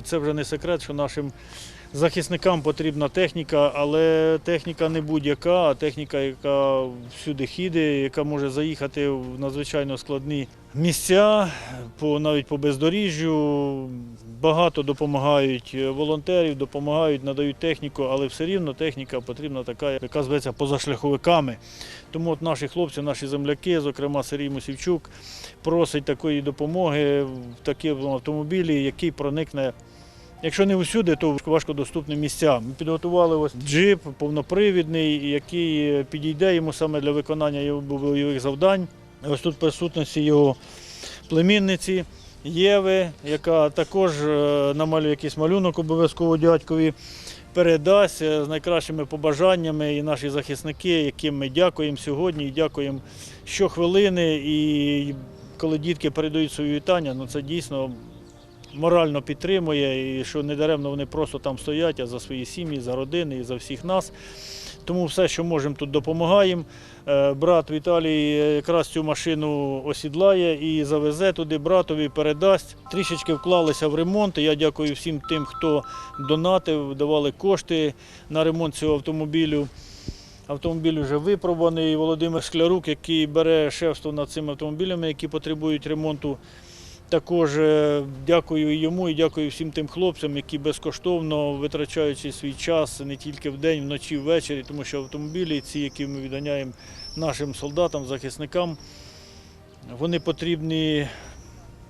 це вже не секрет, що нашим захисникам потрібна техніка, але техніка не будь-яка, а техніка, яка всюди хіде, яка може заїхати в надзвичайно складні місця, навіть по бездоріжжю. Багато допомагають волонтерів, допомагають, надають техніку, але все рівно техніка потрібна така, яка зветься позашляховиками. Тому от наші хлопці, наші земляки, зокрема Сергій Мусівчук, просить такої допомоги в такому автомобілі, який проникне. Якщо не усюди, то в важкодоступні місця. Ми підготували ось джип повнопривідний, який підійде йому саме для виконання його бойових завдань. Ось тут присутності його племінниці Єви, яка також е, намалює якийсь малюнок обов'язково дядькові. Передасть е, з найкращими побажаннями і наші захисники, яким ми дякуємо сьогодні і дякуємо щохвилини. І коли дітки передають свої вітання, ну це дійсно морально підтримує, і що недаремно вони просто там стоять, а за свої сім'ї, за родини і за всіх нас. Тому все, що можемо, тут допомагаємо. Е, Брат Віталій якраз цю машину осідлає і завезе туди, братові передасть. Трішечки вклалися в ремонт. Я дякую всім тим, хто донатив, давали кошти на ремонт цього автомобілю. Автомобіль вже випробуваний. Володимир Склярук, який бере шефство над цими автомобілями, які потребують ремонту. Також е, дякую йому і дякую всім тим хлопцям, які безкоштовно витрачаючи свій час не тільки вдень, вночі, ввечері, тому що автомобілі, ці, які ми відганяємо нашим солдатам, захисникам, вони потрібні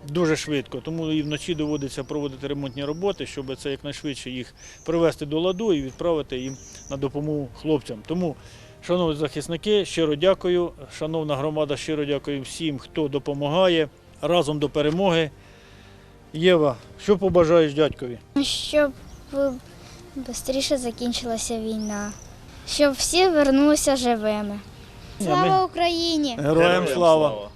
дуже швидко. Тому і вночі доводиться проводити ремонтні роботи, щоб це якнайшвидше їх привести до ладу і відправити їм на допомогу хлопцям. Тому, шановні захисники, щиро дякую. Шановна громада, щиро дякую всім, хто допомагає разом до перемоги. Єва, що побажаєш дядькові? Щоб швидше закінчилася війна. Щоб всі вернулися живими. Слава Україні! Героям слава!